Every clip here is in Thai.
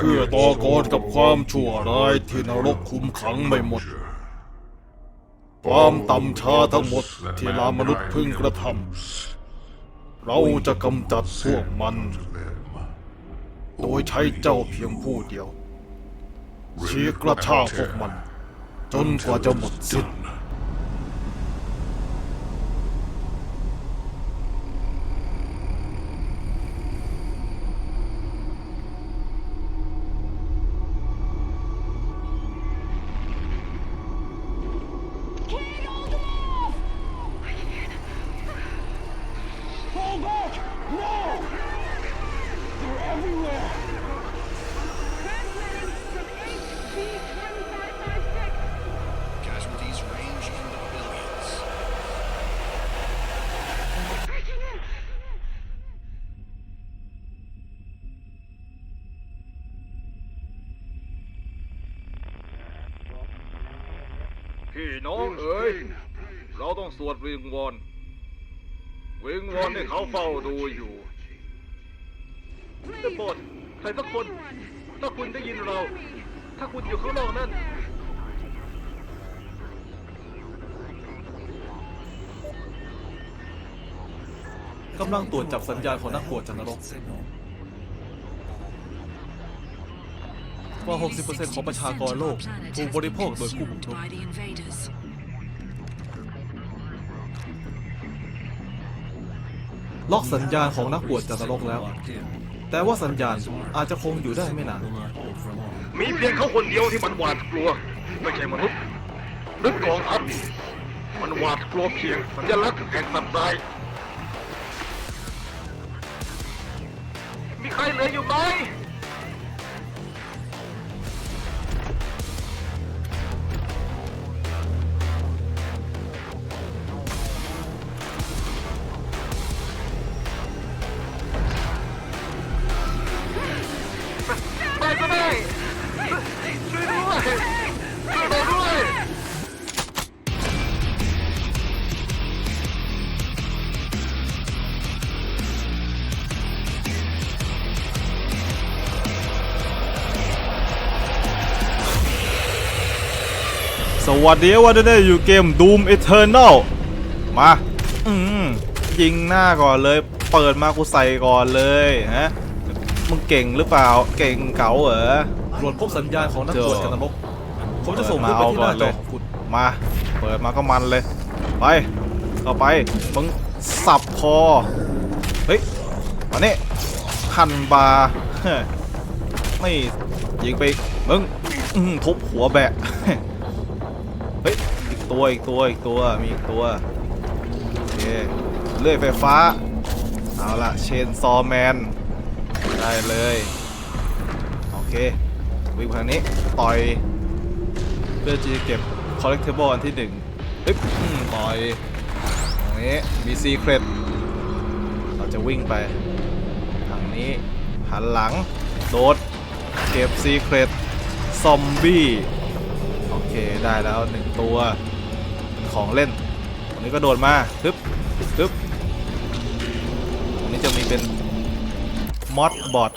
เพื่อต่อกรกับความชั่วร้ายที่นรกคุมขังไม่หมด ความต่ำช้าทั้งหมดที่ลามนุษย์พึงกระทำเราจะกำจัดพวกมัน โดยใช้เจ้าเพียงผู้เดียวชี้กระชากพวกมัน จนกว่าจะหมดสิ้น พี่น้องเอ๋ยเราต้องสวดวิงวอนวิงวอนให้เขาเฝ้าดูอยู่ได้โปรดใครสักคน ถ้าคุณได้ยินเรา ถ้าคุณอยู่ข้างนอกนั่นกำลังตรวจจับสัญญาณของนักบวชจากนรก กว่า 60%ของประชากรโลกถูกบริโภคโดยผู้บุกรุกล็อกสัญญาณของนักบวชจากนรกแล้ว แต่ว่าสัญญาณอาจจะคงอยู่ได้ไม่นาน มีเพียงเขาคนเดียวที่มันหวาดกลัว ไม่ใช่มนุษย์นึกกองทัพมันหวาดกลัวเพียงสัญลักษณ์แห่งสัตว์ตายมีใครเหลืออยู่ไหม วัสดีวันนี้อยู่เกม Doom Eternal มาอืมยิงหน้าก่อนเลย เปิดมากูใส่ก่อนเลยฮะมึงเก่งหรือเปล่า เก่งเก๋าเหรอตรวจพบสัญญาณของนักบวชจากนรกผมจะส่งรูปไปที่หน้าจอของคุณมา เปิดมาก็มันเลย ไปเข้าไปมึงสับคอ เฮ้ยมานี่หันบาร์เฮ้ยไม่ยิงไปอีกมึงอื้อหือทุบหัวแบะเฮ้ยอีก ตัวอีกตัวอีกตัวมีอีกตัวโอเคเลื่อยไฟฟ้า เอาละเชนซอแมน ได้เลย โอเค วิ่งทางนี้ ต่อย เพื่อจะเก็บ collectible อันที่หนึ่งอึ๊บต่อยตรงนี้ มี secret เราจะวิ่งไป ทางนี้ หันหลัง โดด เก็บ secret ซอมบี้ โอเค ได้แล้วหนึ่งตัว ของเล่นตรงนี้ก็โดดมาทึบทึบตรงนี้จะมีเป็นมอดบอท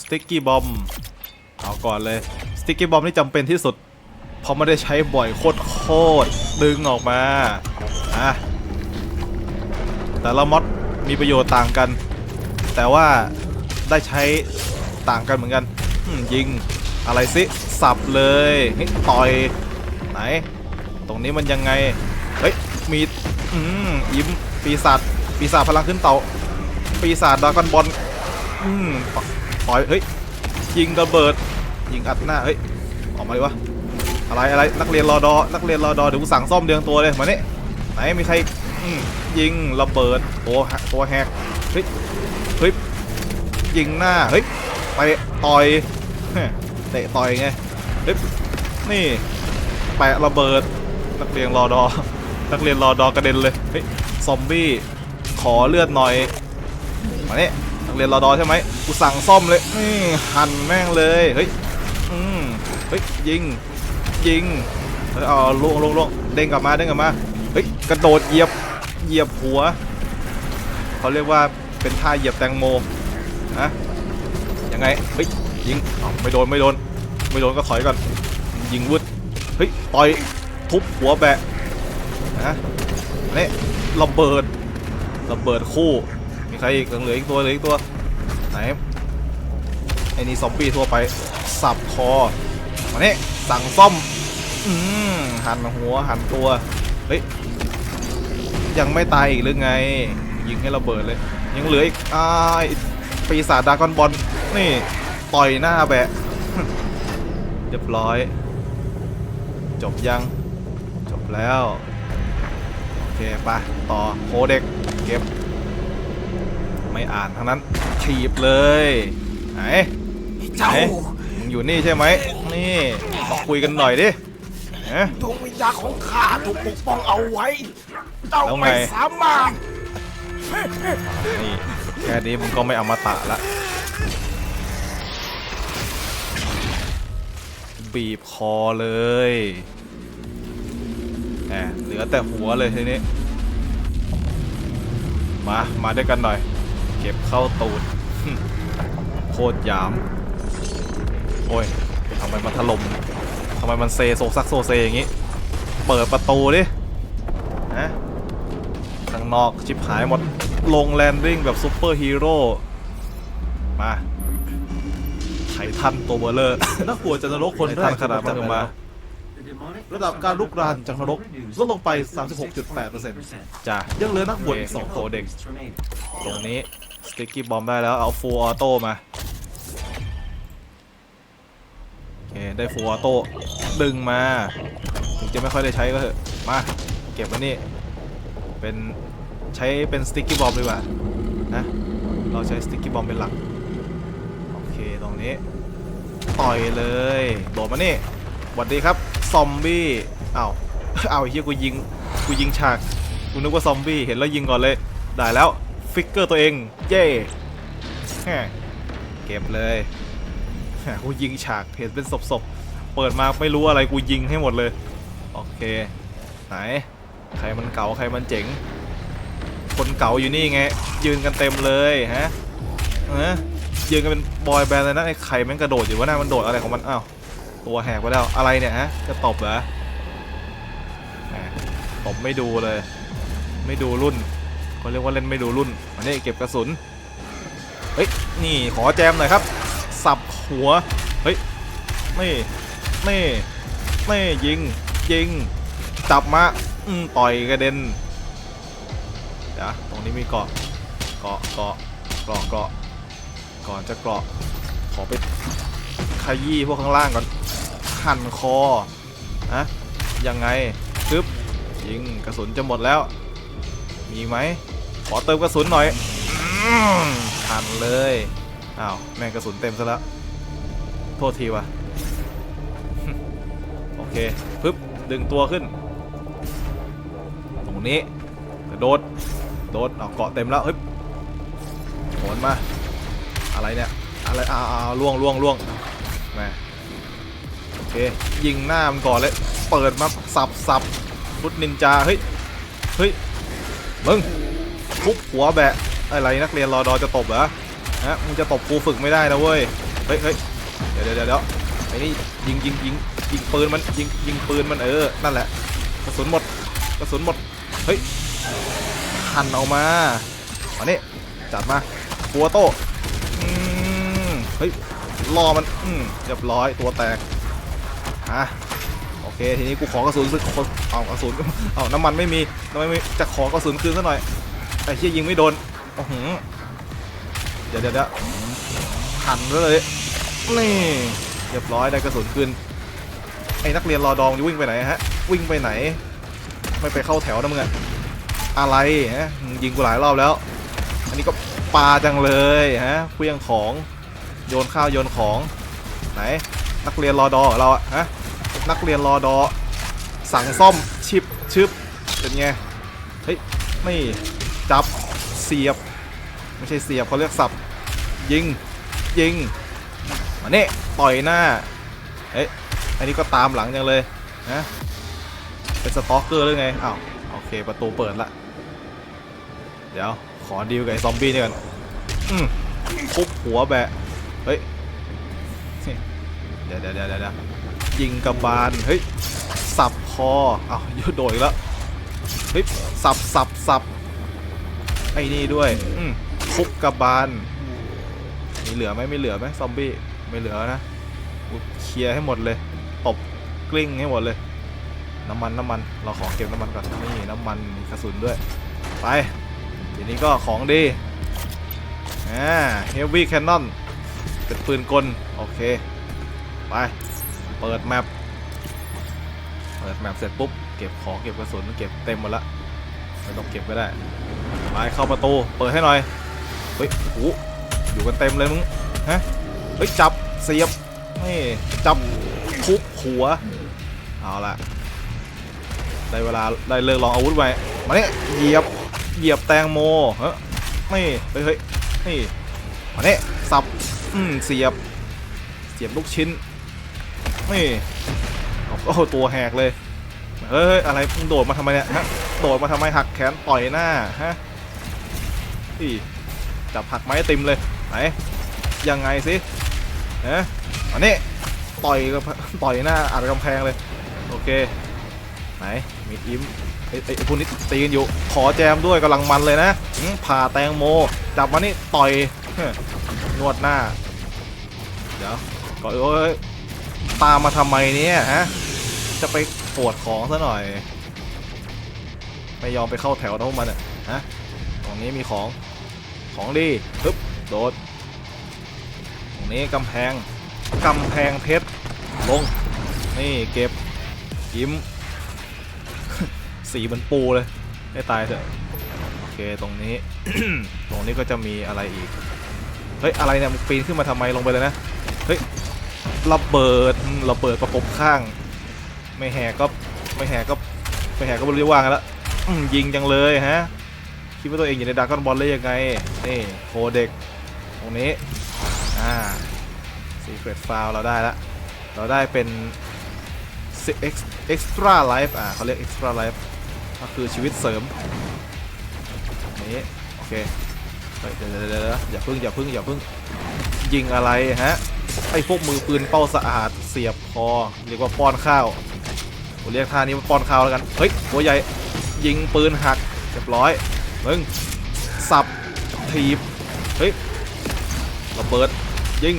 สติ๊กกี้บอมเอาก่อนเลยสติ๊กกี้บอมนี่จำเป็นที่สุดเพราะไม่ได้ใช้บ่อยโคตรโคตรดึงออกมาอะแต่ละมอดมีประโยชน์ต่างกัน แต่ว่าได้ใช้ต่างกันเหมือนกันยิงอะไรสิสับเลยเฮ้ยต่อยไหน ตรงนี้มันยังไง เฮ้ย มี อืมยิ้ม ปีศาจ ปีศาจพลังขึ้นเตา ปีศาจดากอนบอล อืมปล่อย เฮ้ย ยิงระเบิด ยิงอัดหน้า เฮ้ย ออกมาดิวะ อะไรอะไร นักเรียนรอดอ นักเรียนรอดอ เดี๋ยวกูสั่งซ่อมเดืองตัวเลย มาเนี่ไหน มีใครอืมยิงระเบิดตัวแฮตัวแฮกเฮ้ย เฮ้ย ยิงหน้า เฮ้ย ไปต่อย เตะต่อยไง เฮ้ย นี่ แปะระเบิด นักเรียนรอดอ นักเรียนรอดอกระเด็นเลย เฮ้ย ซอมบี้ ขอเลือดหน่อย มาเนี่ยนักเรียนรอดอใช่ไหมกูสั่งซ่อมเลยนี่หั่นแม่งเลย เฮ้ย อืมเฮ้ย ยิง ยิงเฮ้ยเอาลงลงลงเด้งกลับมา เด้งกลับมา เฮ้ย กระโดดเหยียบ เหยียบหัว เขาเรียกว่าเป็นท่าเหยียบแตงโมนะยังไง เฮ้ย ยิงไม่โดน ไม่โดน ไม่โดนก็ถอยก่อน ยิงวุดเฮ้ย ต่อย ทุบหัวแบะนะนี่ระเบิดระเบิดคู่ มีใครอีกเหลืออีกตัวเหลืออีกตัว ไหนไอ้นี่ซอมบี้ทั่วไป สับคอมานี่สั่งซ่อม อืมหันหัวหันตัว เฮ้ย ยังไม่ตายอีกหรือไง ยิงให้ระเบิดเลย ยังเหลืออีกอ้าปีศาจดากอนบอลนี่ ต่อยหน้าแบะเรียบร้อย จบยัง แล้ว โอเคไปต่อโคเด็กเก็บ ไม่อ่านทั้งนั้นถีบเลย ไหนเจ้าไหนมึงอยู่นี่ใช่ไหม นี่มาคุยกันหน่อยดิฮะดวงวิญญาณของข้าถูกปกป้องเอาไว้ เจ้าแล้วไงไม่สามารถ นี่แค่นี้มึงก็ไม่อมตะละบีบคอเลยแหม เหลือแต่หัวเลยทีนี้ มา มาด้วยกันหน่อย เก็บเข้าตูด โคตรหยาม โอ้ยทำไมมันถล่มทำไมมันเซโซซักโซเซอย่างงี้ เปิดประตูดิฮะข้างนอกชิบหายหมด ลงแลนดิ้งแบบซูเปอร์ฮีโร่ มาไททันตัวเบลเลอร์นักบวชจากนรกคนแรไททักนขนาดมันมา ระดับการลุกรานจากนรกลดลงไป 36.8%จ้ะยังเหลือนักบวชอีกสองโคคนเด็ก ตรงนี้สติ๊กกี้บอมได้แล้วเอาฟูลออโต้มา โอเค ได้ฟูลออโต้ ดึงมา ถึงจะไม่ค่อยได้ใช้ก็เถอะ มา เก็บไว้นี่ เป็นใช้เป็นสติ๊กกี้บอมดีกว่านะ เราใช้สติ๊กกี้บอมเป็นหลัก โอเค ตรงนี้ ต่อยเลย โดดมานี่ สวัสดีครับ ซอมบี้อ้าวอ้าวไอ้เฮียกูยิง กูยิงฉาก กูนึกว่าซอมบี้ เห็นแล้วยิงก่อนเลย ได้แล้ว ฟิกเกอร์ตัวเอง เย้แฮะเก็บเลยแฮะกูยิงฉาก เห็นเป็นศพๆ เปิดมาไม่รู้อะไรกูยิงให้หมดเลย โอเค ไหน ใครมันเก่าใครมันเจ๋ง คนเก่าอยู่นี่ไง ยืนกันเต็มเลยฮะเออยืนกันเป็นบอยแบนด์เลยนะไอ้ไข่แม่งกระโดดอยู่ว่าน่ามันโดดอะไรของมัน อ้าว ตัวแหกไปแล้วอะไรเนี่ยฮะจะตบเหรอตบไม่ดูเลย ไม่ดูรุ่นเขาเรียกว่าเล่นไม่ดูรุ่นอันนี้เก็บกระสุนเฮ้ยนี่ขอแจมหน่อยครับ สับหัวเฮ้ยนี่นี่นี่ยิงยิงจับมาอืมต่อยกระเด็นเดี๋ยวตรงนี้มีเกาะเกาะเกาะเกาะเกาะก่อนจะเกาะขอไป ขยี้พวกข้างล่างก่อนหั่นคออะยังไงปึ๊บยิงกระสุนจะหมดแล้ว มีไหมขอเติมกระสุนหน่อยหั่นเลยอ้าวแม่งกระสุนเต็มซะแล้วโทษทีว่ะโอเคปึ๊บดึงตัวขึ้น ตรงนี้กระโดดโดดเอาเกาะเต็มแล้วเฮ้ยโหนมา อะไรเนี่ยอะไรอาอ้าวล่วงล่วงล่วง ม่โอเคยิงหน้ามันก่อนเลย เปิดมาสับสับฟุตนินจา เฮ้ย เฮ้ย มึงทุบหัวแบะ อะไรนักเรียนรอดอจะตบเหรอฮะมึงจะตบครูฝึกไม่ได้นะเว้ย เฮ้ยเฮ้ยเดี๋ยวเดี๋ยวเดี๋ยวไอ้นี่ยิงยิงยิงยิงปืนมันยิงยิงปืนมันเออ นั่นแหละ กระสุนหมด กระสุนหมด เฮ้ยหั่นออกมาอันนี้จัดมาฟัวโต้อืมเฮ้ย รอมันอืมเรียบร้อยตัวแตกฮะโอเคทีนี้กูขอกระสุนสักคนเอากระสุนเอาน้ำมันไม่มีน้ำมันไม่จะขอกระสุนคืนซะหน่อยไอ้เชี่ยยิงไม่โดนโอ้โหเดี๋ยวเดี๋ยวเดี๋ยวหันเลยนี่เรียบร้อยได้กระสุนคืนไอ้นักเรียนรอดองจะวิ่งไปไหนฮะวิ่งไปไหน ไม่ไปเข้าแถวนะมึงอะอะไรฮะยิงกูหลายรอบแล้ว อันนี้ก็ปาจังเลยฮะเครื่องของ โยนข้าวโยนของไหนนักเรียนรอดอเราอะฮะนักเรียนรอดอ สั่งซ่อมชิปชึบเป็นไงเฮ้ยไม่จับเสียบ ไม่ใช่เสียบเขาเรียกสับ ยิงยิงมาเนี่ต่อยหน้าเฮ้ยอันนี้ก็ตามหลังจังเลยนะเป็นสต็อกเกอร์หรือไงอ้าวโอเคประตูเปิดละเดี๋ยวขอดีลกับไอ้ซอมบี้นี่ก่อนอืมทุบหัวแบะ เฮ้ยเดี๋ยวเดี๋ยวเดี๋ยวเดี๋ยวยิงกระบาลเฮ้ยสับคออ้าวยุดโดดอีกแล้วเฮ้ยสับสับสับไอ้นี่ด้วยอืมทุบกระบาลมีเหลือไหมไม่เหลือไหมซอมบี้ไม่เหลือนะกูเคลียร์ให้หมดเลยตบกลิ้งให้หมดเลยน้ำมันน้ำมันเราขอเก็บน้ำมันก่อนนี่น้ำมันมีกระสุนด้วยไปทีนี้ก็ของดีอ่า Heavy Cannon เป็นปืนกล โอเค ไป เปิดแมปเปิดแมปเสร็จปุ๊บ เก็บของเก็บกระสุนเก็บเต็มหมดละไม่ต้องเก็บก็ได้ไปเข้าประตู เปิดให้หน่อย เฮ้ยโอ้โหอยู่กันเต็มเลยมึง ฮะ เฮ้ย จับ เสียบนี่จับทุบหัว เอาละได้เวลาได้เลิกลองอาวุธไปมาเนี่ยเหยียบ เหยียบแตงโม เฮ้ยนี่เฮ้ยเฮ้ย นี่มาเนี่ยสับ อืมเสียบ เสียบลูกชิ้น นี่โอ้โหตัวแหกเลย เฮ้ย อะไรมึงโดดมาทำไมเนี่ยฮะ โดดมาทำไมหักแขนต่อยหน้าฮะอีจับหักไม้ติมเลย ไหน ยังไงสิฮะอันนี้ต่อยกับต่อยหน้าอัดกำแพงเลย โอเค ไหน มีอิมไอ้ไอ้พวกนี้ตีกันอยู่ ขอแจมด้วยกำลังมันเลยนะผ่าแตงโม จับมานี่ต่อย นวดหน้า เดี๋ยวก่อนเอ้ยตามมาทำไมเนี่ยฮะ จะไปปวดของซะหน่อย ไม่ยอมไปเข้าแถวนะพวกมันอะฮะตรงนี้มีของ ของดีปึ๊บ โดด ตรงนี้กำแพง กำแพงเพชร ลง นี่เก็บ ยิ้ม สีเหมือนปูเลยให้ตายเถอะ โอเค ตรงนี้ ตรงนี้ก็จะมีอะไรอีกเฮ้ยอะไรเนี่ยมึงปีนขึ้นมาทำไมลงไปเลยนะเฮ้ยระเบิดระเบิดประกบข้าง ไม่แหกก็ไม่แหกก็ไม่แหกก็ไม่รู้จะว่าไงละอืมยิงจังเลยฮะคิดว่าตัวเองอยู่ในดาราก้อนบอลเลยยังไงนี่โคเด็กตรงนี้อ่า Secret f i l e เราได้ละเราได้เป็น Ex- extra life อ่าเขาเรียก extra life ก็คือชีวิตเสริม นี้ โอเค ฮ้ยเดี๋ยวเดี๋ยวเดี๋ยวอย่าพึ่งอย่าพึ่งอย่าพึ่งยิงอะไรฮะไอ้พวกมือปืนเป้าสะอาดเสียบคอเรียกว่าป้อนข้าวผมเรียกท่านี้ว่าป้อนข้าวแล้วกันเฮ้ยหัวใหญ่ยิงปืนหักเรียบร้อยมึงสับถีบเฮ้ยระเบิดยิง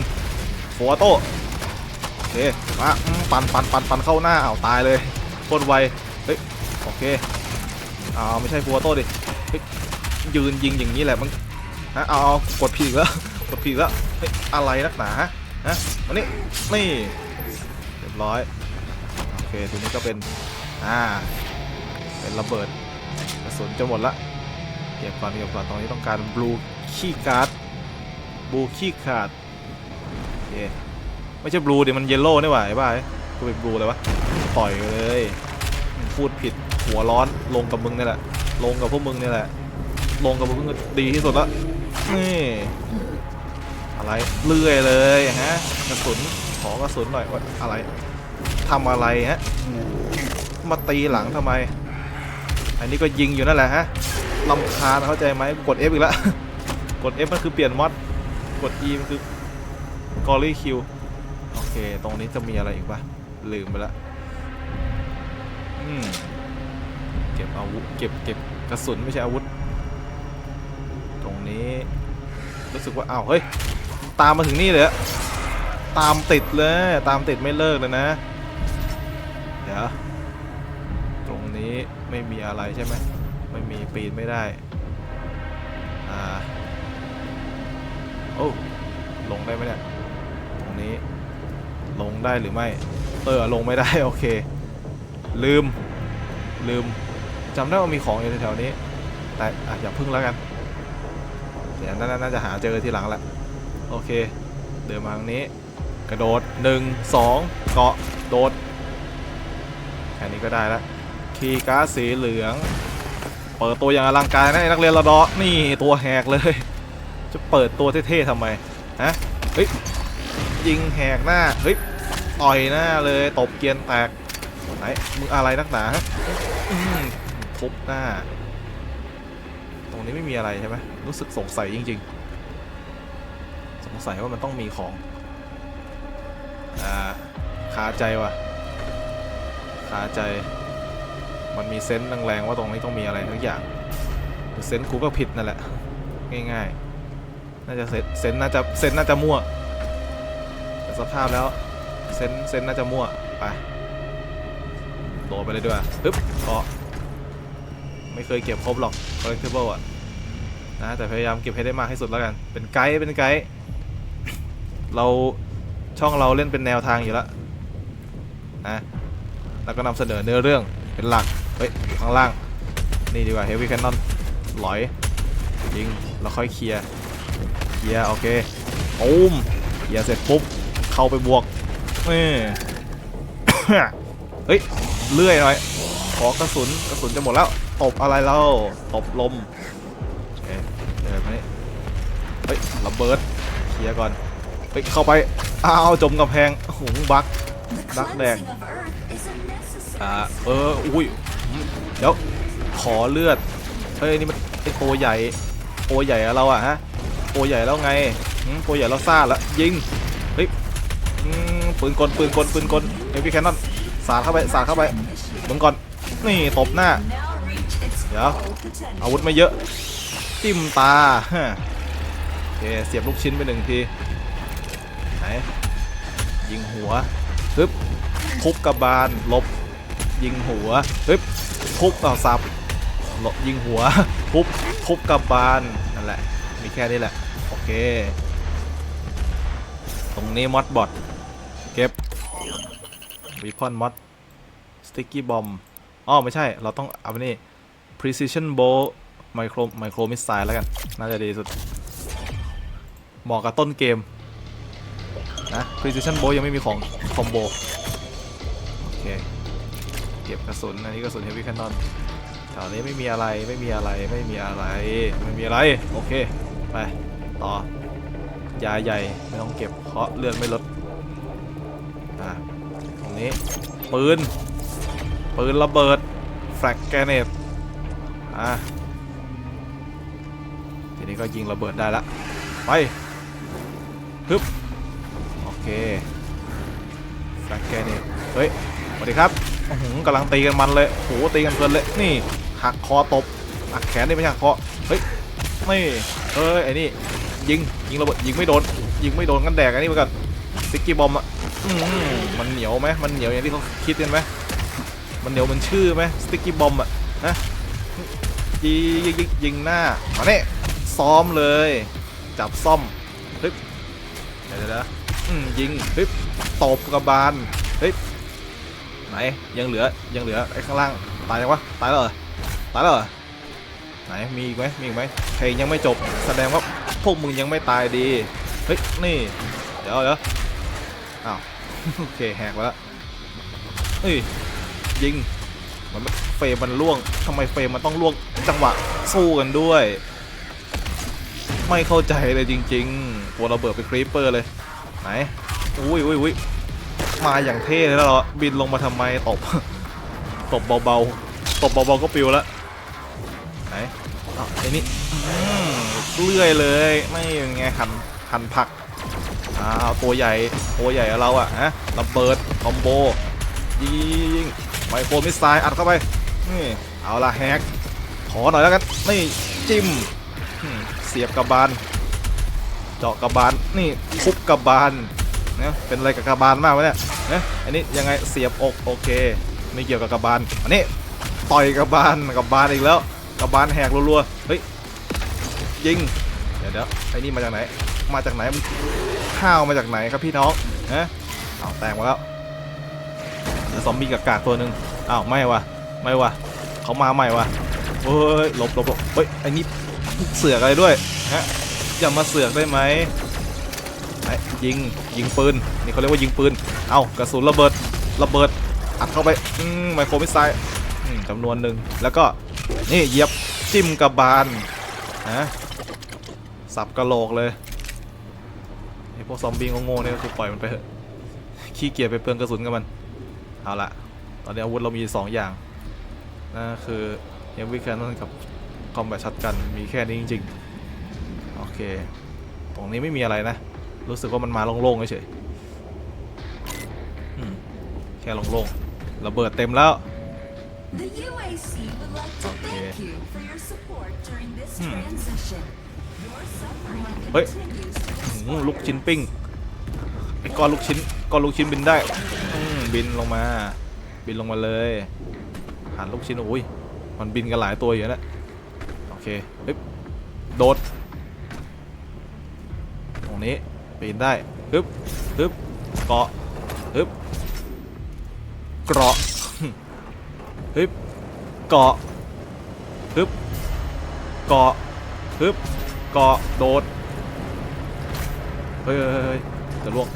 หัวโต้โอเคมาปันปันปันปันเข้าหน้าอ้าวตายเลยโคตรไวเฮ้ยโอเคอ้าวไม่ใช่หัวโต้ดิเฮ้ยยืนยิงอย่างนี้แหละมึง ฮะเอากดผิดอีแล้วกดผิดอีแล้วเฮ้ยอะไรนักหนาฮะฮะมานี่นี่เรียบร้อยโอเคทีนี้ก็เป็นอ่าเป็นระเบิดกระสุนจะหมดละเก็บก่อนเก็บก่อนตรงนี้ต้องการบลูคีการ์ดบลูคีย์การ์ดโอเคไม่ใช่บลูเดี๋ยวมันเยลโล่นี่หว่าไอ้บ้าไอ้กูเป็นบลูเลยวะปล่อยเลยพูดผิดหัวร้อนลงกับมึงนี่แหละลงกับพวกมึงนี่แหละลงกับพวกมึงดีที่สุดละ นี่อะไรเลื่อยเลยฮะกระสุนขอกระสุนหน่อยว่าอะไรทำอะไรฮะมาตีหลังทำไม อันนี้ก็ยิงอยู่นั่นแหละฮะลำคาญเข้าใจไหมกด F อีกแล้ว กด F มันคือเปลี่ยนมอดกด E มันคือกอรี่คิวโอเค ตรงนี้จะมีอะไรอีกปะลืมไปละอืมเก็บอาวุธเก็บเก็บกระสุนไม่ใช่อาวุธ นี้ รู้สึกว่าอ้าวเฮ้ย ตามมาถึงนี่เลยะตามติดเลย ตามติดไม่เลิกเลยนะ เดี๋ยว ตรงนี้ไม่มีอะไรใช่ไหม ไม่มีปีนไม่ได้ อ่า โอ้ ลงได้ไหมเนี่ย ตรงนี้ ลงได้หรือไม่ เออ ลงไม่ได้ โอเค ลืม ลืมจำได้ว่ามีของอยู่แถวๆนี้ แต่ออย่าพึ่งแล้วกัน ดี๋ยวน่าน่าจะหาเจอทีหลังแหละโอเค เดินมาทางนี้ กระโดด1 2เกาะโดดแค่นี้ก็ได้ล้วคีการ์ดสีเหลือง เปิดตัวอย่างอลังการนะนักเรียนระดอนี่ตัวแหกเลย จะเปิดตัวเท่ๆทำไมฮะเฮ้ยยิงแหกหน้าเฮ้ยต่อยหน้าเลยตบเกียนแตกไหนมึงอะไรนักหนาฮะทุบหน้า รงนี้ไม่มีอะไรใช่ไหมรู้สึกสงสัยจริง ๆ สงสัยว่ามันต้องมีของ อ่าคาใจว่ะคาใจ มันมีเซนส์แรงๆว่าตรงนี้ต้องมีอะไรทุกอย่างเซนส์กูก็ผิดนั่นแหละ ง่ายๆ น่าจะเซนเซนส์น่าจะเซนส์น่าจะมั่วแต่สภาพแล้วเซนเซนน่าจะมั่วไปโดดไปเลยดีกว่าปึ๊บเกาะไม่เคยเก็บครบหรอก collectible อะ นะแต่พยายามเก็บให้ได้มากที่สุดแล้วกัน เป็นไกด์เป็นไกด์เราช่องเราเล่นเป็นแนวทางอยู่แล้วนะแล้วก็นำเสนอเนื้อเรื่องเป็นหลักเฮ้ยข้างล่างนี่ดีกว่า Heavy Cannon หลอยยิงแล้วค่อยเคลียร์เคลียร์โอเคตูมเคลียร์เสร็จปุ๊บเข้าไปบวกนี่เฮ้ยเลื่อยหน่อยขอกระสุนกระสุนจะหมดแล้วตบอะไรเล่าตบลม เฮ้ยระเบิดเคลียร์ก่อนเฮ้ยเข้าไปอ้าวจมกำแพงโอ้โหบัก Duck bag. cleansing of Earth is a necessary อ่าเอออุ้ยเดี๋ยวขอเลือดเฮ้ยนี่มันไอตัวใหญ่ตัวใหญ่เราอะฮะตัวใหญ่แล้วไงหืมตัวใหญ่แล้วซ่าล้วยิงเฮ้ยอืมปืนกลปืนกลปืนกลเอฟวีแคนนอนสาดเข้าไปสาดเข้าไปมึงก่อนนี่ตบหน้า เดี๋ยวอาวุธไม่เยอะจิ้มตาฮะ เคเสียบลูกชิ้นไปหนึ่งทีไหนยิงหัวปึ๊บทุบกระบาลลบ ยิงหัวปึ๊บทุบเอาสับลบยิงหัวทุบทุบกระบาลนั่นแหละ มีแค่นี้แหละ โอเค ตรงนี้มอดบอทเก็บวีพอนมอดสติ๊กกี้บอมอ๋อไม่ใช่ เราต้องเอาไปนี่ precision bow micro micro missile แล้วกัน น่าจะดีสุด เหมาะกับต้นเกม นะ precision bow ยังไม่มีของคอมโบ โอเค เก็บกระสุน อันนี้กระสุน heavy cannon แถวนี้ไม่มีอะไรไม่มีอะไรไม่มีอะไรไม่มีอะไร โอเค ไป ต่อยาใหญ่ไม่ต้องเก็บเพราะเลือดไม่ลดอะตรงนี้ ปืน ปืนระเบิด แฟลกแกเนตอะทีนี้ก็ยิงระเบิดได้ละ ไป ฮึบโอเคแกแกเนตเฮ้ยสวัสดีครับอื้อหือกำลังตีกันมันเลยโหตีกันเพลินเลยนี่หักคอตบหักแขนนี่ไม่ใช่หักคอเฮ้ยนี่เอ้ยไอ้นี่ยิงยิงระเบิดยิงไม่โดนยิงไม่โดนกันแดกอันนี้ไปก่อนซิกกี้บอมอะอื้อหือมันเหนียวไหมมันเหนียวอย่างที่เขาคิดกันไหมมันเหนียวมันชื่อไหมสติ๊กกี้บอมอะฮะยิงยิงยิงหน้ามาเนี่ยซ้อมเลย จับซ่อม ดี๋ยวเดี๋ยวยิงเฮ้ยตบกระบาลเฮ้ยไหนยังเหลือยังเหลือไอ้ข้างล่างตายยังวะตายแล้วเหรอตายแล้วเหรอไหนมีอีกไหมมีอีกไหมเพลงยังไม่จบแสดงว่าพวกมึงยังไม่ตายดีเฮ้ยนี่เดี๋ยวเดี๋ยวอ้าวโอเคแหกไปแล้วเฮ้ยยิงมันเฟรมมันล่วงทำไมเฟรมมันต้องล่วงจังหวะสู้กันด้วย ไม่เข้าใจเลยจริงๆตัวระเบิดไปครีปเปอร์เลย ไหน อุ้ยอุ้ยอุ้ยมาอย่างเท่เลยแล้วเหรอบินลงมาทำไมตบ ตบเบาๆ ตบเบาๆก็ปิวแล้วไหนอ้าวไอ้นี่อืมเลื่อยเลย ไม่ยังไงหันหันผัก อ้าวตัวใหญ่ ตัวใหญ่เราอะฮะระเบิดคอมโบ ยิงไมโครมิสไซล์อัดเข้าไป นี่ เอาละแฮก ขอหน่อยแล้วกัน นี่ จิ้ม สียบกระบาลเจาะกระบาลนี่ทุบกระบาลนะเป็นอะไรกับกระบาลมากวะเนี่ยนะอันนี้ยังไงเสียบอกโอเค ไม่เกี่ยวกับกระบาลอันนี้ต่อยกระบาลกระบาลอีกแล้วกระบาลแหกรัวๆเฮ้ยยิงเดี๋ยวเดี๋ยวไอ้นี่มาจากไหน มาจากไหนมันข้าวมาจากไหนครับพี่น้องนะเอาแตกมาแล้วเหลือซอมบี้กากาตัวหนึ่งอ้าวไม่วะไม่วะเขามาใหม่วะเฮ้ยหลบหลบหลบเฮ้ยไอ้นี่ เสือกอะไรด้วยฮะอย่ามาเสือกได้ไหมไหนยิงยิงปืนนี่เขาเรียกว่ายิงปืน เอากระสุนระเบิดระเบิดอัดเข้าไปอืมไมโครมิสไซล์จำนวนหนึ่งแล้วก็นี่เหยียบจิ้มกระบาลนะสับกระโหลกเลยไอพวกซอมบี้โง่ๆเนี่ยก็ปล่อยมันไปเถอะขี้เกียจไปเปลืองกระสุนกับมันเอาละตอนนี้อาวุธเรามีสองอย่างนั่นคือเฮฟวี่แคนนอนกับ คอมแบทช็อตกันมีแค่นี้จริงๆ โอเค ตรงนี้ไม่มีอะไรนะ รู้สึกว่ามันมาโล่งๆเฉยค่โล่งๆระเบิดเต็มแล้ว The UAC would like to Okay. thank you for your support during this Hmm. transition. Your suffering Wait. continues to อืมลูกชิ้นปิ้งไอ้ก้อนลูกชิ้นก้อนลูกชิ้นบินได้อืมบินลงมา บินลงมาเลยหันลูกชิ้นโอ้ยมันบินกันหลายตัวอยู่นะโอ เคเฮ้ยโดด ตรงนี้ปีนได้ฮึบฮึบเกาะฮึบเกราะฮึบเกาะฮึบเกาะฮึบเกาะโดดเฮ้ยเฮ้ยจะล่วง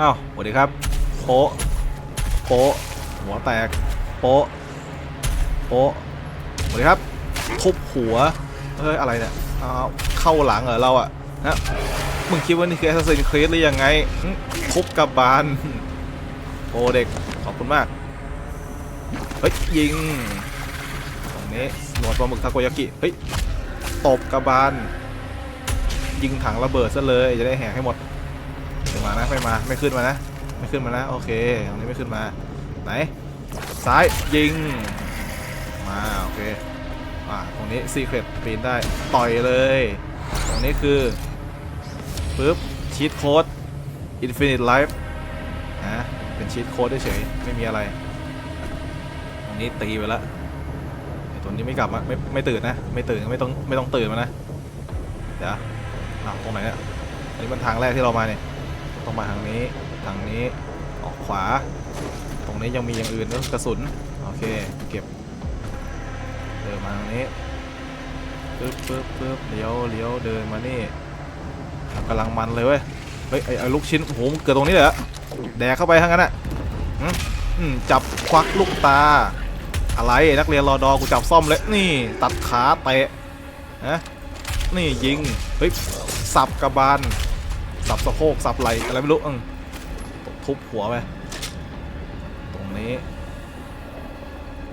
อ้าวสวัสดีครับโปะโปะหัวแตกโปะโปะสวัสดีครับ ทุบหัวเฮ้ยอะไรเนี่ยอ้าเข้าหลังเหรอเราอะฮะมึงคิดว่านี่คือ Assassin's Creed หรือยังไงทุบกับบานโอเด็กขอบคุณมาก เฮ้ย ยิง ตรงนี้หนวดปลาหมึกทาโกยากิ เฮ้ย ตบกระบาล ยิงถังระเบิดซะเลยจะได้แหกให้หมดขึ้นมานะไม่มาไม่ขึ้นมานะ ไม่ขึ้นมานะ โอเค ตรงนี้ไม่ขึ้นมา ไหน ซ้ายยิง มา โอเค อ่าตรงนี้ซีเครตปีนได้ ต่อยเลย ตรงนี้คือปึ๊บชีตโค้ด Infinite Life นะเป็นชีตโค้ดเฉยไม่มีอะไร ตรงนี้ตีไปแล้วไอ้ตัวนี้ไม่กลับมาไม่ไม่ตื่นนะ ไม่ตื่นไม่ต้องไม่ต้องตื่นมานะ เดี๋ยวอ้าวตรงไหนเนี่ยอันนี้มันทางแรกที่เรามาเนี่ยต้องมาทางนี้ทางนี้ออกขวา ตรงนี้ยังมีอย่างอื่นด้วยกระสุน โอเค เก็บ มาทางนี้ปึ๊บปึ๊บปึ๊บเลี้ยวเลี้ยวเดินมานี่กำลังมันเลยเว้ยเฮ้ยไอ้ลูกชิ้นโอ้โหเกิดตรงนี้เลยเหรอแดกเข้าไปทั้งนั้นอะอืมอืมจับควักลูกตา อะไรนักเรียนรอดอกูจับซ่อมเลยนี่ตัดขาเตะนะนี่ยิงเฮ้ยสับกระบาลสับสะโพกสับไหลอะไรไม่รู้อึ้งทุบหัวไปตรงนี้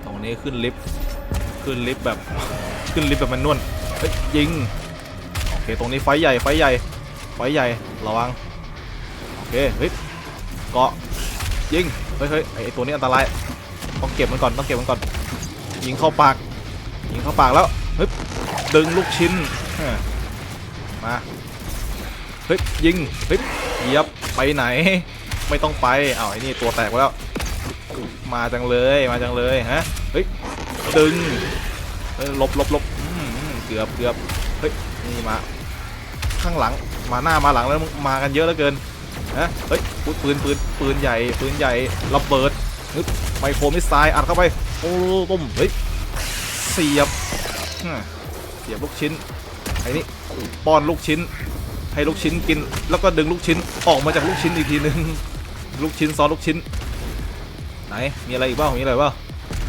ตรงนี้ขึ้นลิฟต์ ขึ้นลิฟต์แบบ ขึ้นลิฟต์แบบมันนวลเฮ้ยยิง โอเค ตรงนี้ไฟใหญ่ ไฟใหญ่ ไฟใหญ่ ระวัง โอเค เฮ้ย เกาะ ยิง เฮ้ยเฮ้ยไอตัวนี้อันตราย ต้องเก็บมันก่อน ต้องเก็บมันก่อน ยิงเข้าปาก ยิงเข้าปากแล้ว เฮ้ย ดึงลูกชิ้น มา เฮ้ย ยิง เฮ้ยเหยียบ ไปไหน ไม่ต้องไปอ้าวไอ้นี่ตัวแตกไปแล้ว มาจังเลย มาจังเลย ฮะ เฮ้ย ดึงลบลบหลบอือเกือบเกือบเฮ้ยนี่มา ข้างหลังมาหน้ามาหลังแล้วมากันเยอะเหลือเกินฮะเฮ้ยปืนปืนปืนใหญ่ปืนใหญ่ระเบิดนึกไมโครมิสไซล์อัดเข้าไปโอ้ตุ้มเฮ้ยเสียบเสียบลูกชิ้นไอ้นี่ป้อนลูกชิ้น ให้ลูกชิ้นกิน แล้วก็ดึงลูกชิ้นออกมาจากลูกชิ้นอีกทีนึงลูกชิ้นซ้อนลูกชิ้นไหนมีอะไรอีกบ้างมีอะไรบ้าง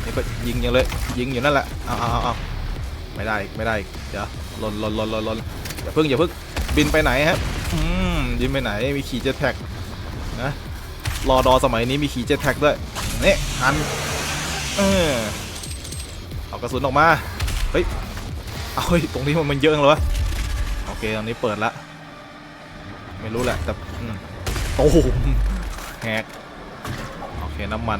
นี่ก็ยิงอย่างเลย ยิงอยู่นั่นแหละเอาเอาเอาเอาไม่ได้ไม่ได้เดี๋ยวลนลนลนลนลนอย่าเพิ่งอย่าเพิ่งบินไปไหนฮะอืมบินไปไหนมีขี่เจ็ตแพ็กนะรอดอสมัยนี้มีขี่เจ็ตแพ็กด้วยนี่หันเออเอากระสุนออกมาเฮ้ยเอาเฮ้ยตรงนี้มันมันเยอะจังเลยวะโอเคตอนนี้เปิดละไม่รู้แหละแต่โอ้โหแหกโอเคน้ำมัน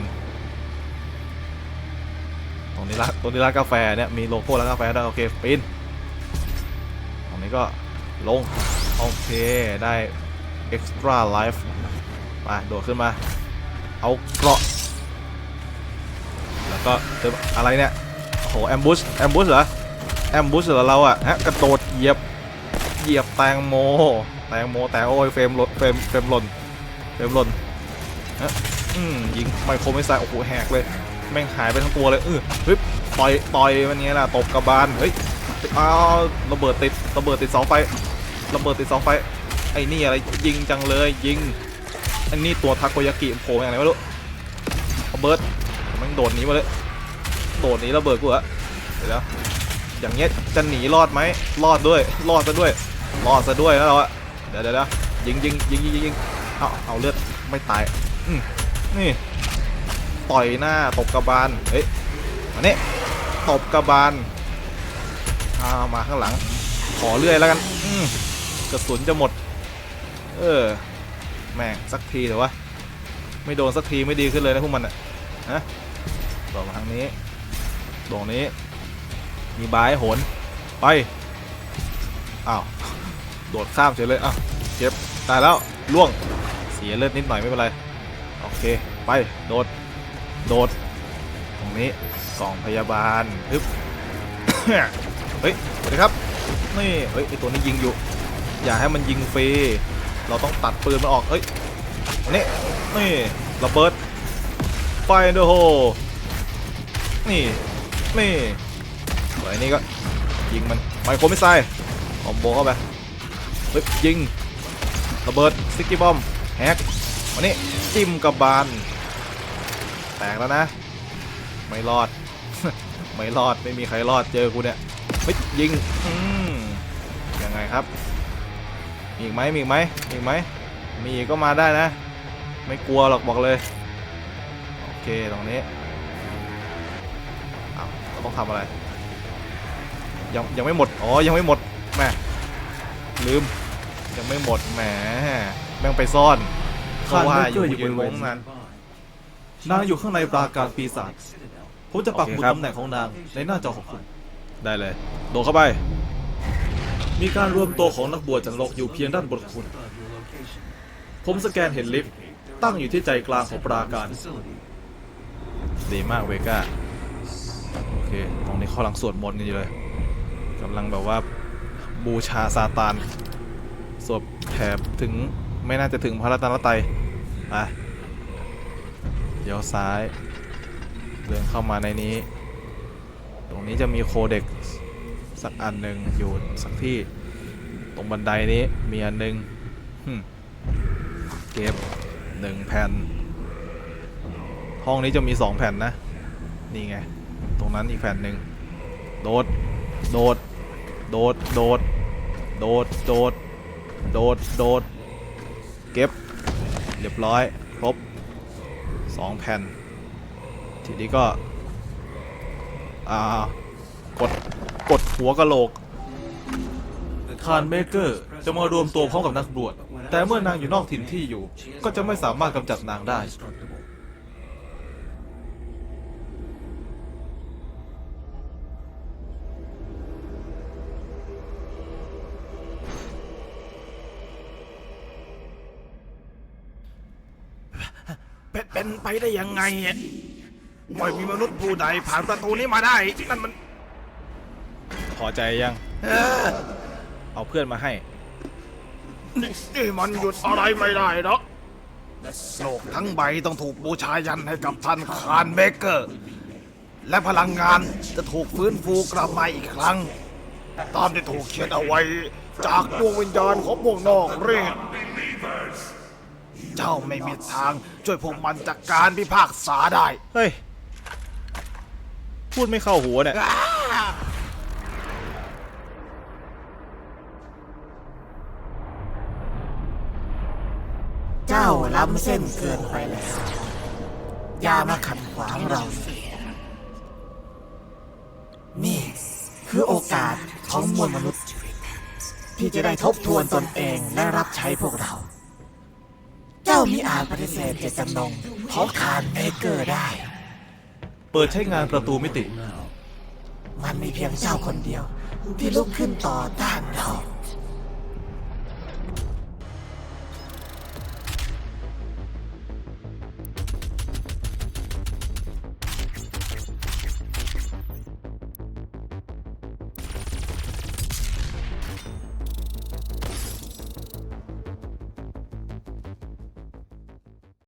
ตรงนี้ละตรงนี้ร้านกาแฟเนี่ยมีโลโก้ร้านกาแฟด้วยโอเคปีนตรงนี้ก็ลงโอเคได้ extra life ไปโดดขึ้นมา เอาเกราะ แล้วก็เจออะไรเนี่ยโอ้โหแอมบูชแอมบูชเหรอแอมบูชเหรอเราอะฮะกระโดดเหยียบเหยียบแตงโมแตงโมแต่โอ้ยเฟรมหล่นเฟรมเฟรมหล่นเฟรมหล่นฮะอืมยิงไมโครไม่ใส่โอ้โหแหกเลย แม่งหายไปทั้งตัวเลยเออเฮ้ยต่อยต่อยมันนี้ยนะตบกระบาลเฮ้ยอ้าวระเบิดติดระเบิดติดเสาไฟระเบิดติดเสาไฟไอ้นี่อะไรยิงจังเลยยิงอันนี้ตัวทาโกยากิโผล่มาอย่างไรไม่รู้ระเบิดมันโดดหนีมาเลยโดดหนีระเบิดกูอะเดี๋ยวอย่างเงี้ยจะหนีรอดไหมรอดด้วยรอดซะด้วยรอดซะด้วยแล้วเราอะเดี๋ยวเดี๋ยวเดี๋ยวยิงยิงยิงยิงยิงเอาเอาเลือดไม่ตายอืมนี่ ต่อยหน้าตบกระบาลเฮ้ยมาเนี่ยตบกระบาลอามาข้างหลัง ขอเลื่อยแล้วกันอืกระสุนจะหมด เออ แม่งสักทีเถอะวะ ไม่โดนสักทีไม่ดีขึ้นเลยนะพวกมันอะฮะต่อมาทางนี้ตรงนี้ มีบายห้โหน ไป อ้าว โดดข้ามเฉยเลยอ้าวเจ็บ ตายแล้ว ล่วง เสียเลือดนิดหน่อยไม่เป็นไร โอเค ไป โดด โดด ตรงนี้กล่องพยาบาลฮึบเฮ้ยสวัสดีครับ นี่ เฮ้ยไอตัวนี้ยิงอยู่ อย่าให้มันยิงฟรี เราต้องตัดปืนมันออก เฮ้ย นี่ นี่ระเบิด ไฟเดอโฮ นี่ นี่ไอ้นี่ก็ยิงมันไมโครมิสไซล์คอมโบเข้าไป เฮ้ยยิง ระเบิด ซิกกี้บอม แฮกวันนี้จิ้มกับบาน แตกแล้วนะ ไม่รอด ไม่รอดไม่มีใครรอดเจอกูเนี่ยเฮ้ยยิงอืมยังไงครับมีอีกไหมมีอีกไหมมีอีกไหมมีอีกก็มาได้นะ ไม่กลัวหรอกบอกเลย โอเคตรงนี้อ้าวเราต้องทำอะไร ยังยังไม่หมด อ๋อ ยังไม่หมดแหม่ลืม ยังไม่หมดแหมแม่งไปซ่อนเพราะว่าอยู่ยืนวงนั้น นางอยู่ข้างในปราการปีศาจผมจะปักหมุดโอเคครับตำแหน่งของนางในหน้าจอของคุณ ได้เลย โดดเข้าไป มีการรวมตัวของนักบวชจากโลกอยู่เพียงด้านบนคุณ ผมสแกนเห็นลิฟต์ตั้งอยู่ที่ใจกลางของปราการ ดีมากเวก้า โอเคตรงนี้เขากำลังสวดมนต์กันอยู่เลยกำลังแบบว่าบูชาซาตานสวดแถบถึงไม่น่าจะถึงพระรัตนตรัยอะ เดี๋ยวซ้าย เดินเข้ามาในนี้ ตรงนี้จะมีโคเด็กสักอันหนึ่งอยู่สักที่ตรงบันไดนี้มีอันหนึ่งเก็บหนึ่งแผ่น ห้องนี้จะมีสองแผ่นนะ นี่ไง ตรงนั้นอีกแผ่นหนึ่งโดด โดด โดด โดด โดด โดด โดด โดด เก็บ เรียบร้อย ครบ สองแผ่น ทีนี้ก็ อ่า กด กดหัวกะโหลกคานเมเกอร์จะมารวมตัวพร้อมกับนักบวช แต่เมื่อนางอยู่นอกถิ่นที่อยู่ ก็จะไม่สามารถกำจัดนางได้ ไปได้ยังไงอะไม่มีมนุษย์ผู้ใดผ่านประตูนี้มาได้นั่นมันพอใจยัง เอาเพื่อนมาให้นี่มันหยุดอะไรไม่ได้หรอกโลกทั้งใบต้องถูกบูชายันให้กับท่านคานเบเกอร์ และพลังงานจะถูกฟื้นฟูกลับมาอีกครั้ง ตามที่ถูกเขียนเอาไว้จากดวงวิญญาณของพวกนอกเรศ เจ้าไม่มีทาง ช่วยพวกมันจากการพิพากษาได้ เฮ้ย พูดไม่เข้าหัวเนี่ย เจ้าล้ำเส้นเกินไปแล้ว อย่ามาขัดขวางเราสินี่คือโอกาสของมวลมนุษย์ ที่จะได้ทบทวนตนเองและรับใช้พวกเราเจ้ามิอาจปฏิเสธเจตจำนงของคานเมเกอร์ได้ เปิดใช้งานประตูมิติ มันมีเพียงเจ้าคนเดียว ที่ลุกขึ้นต่อต้านเรา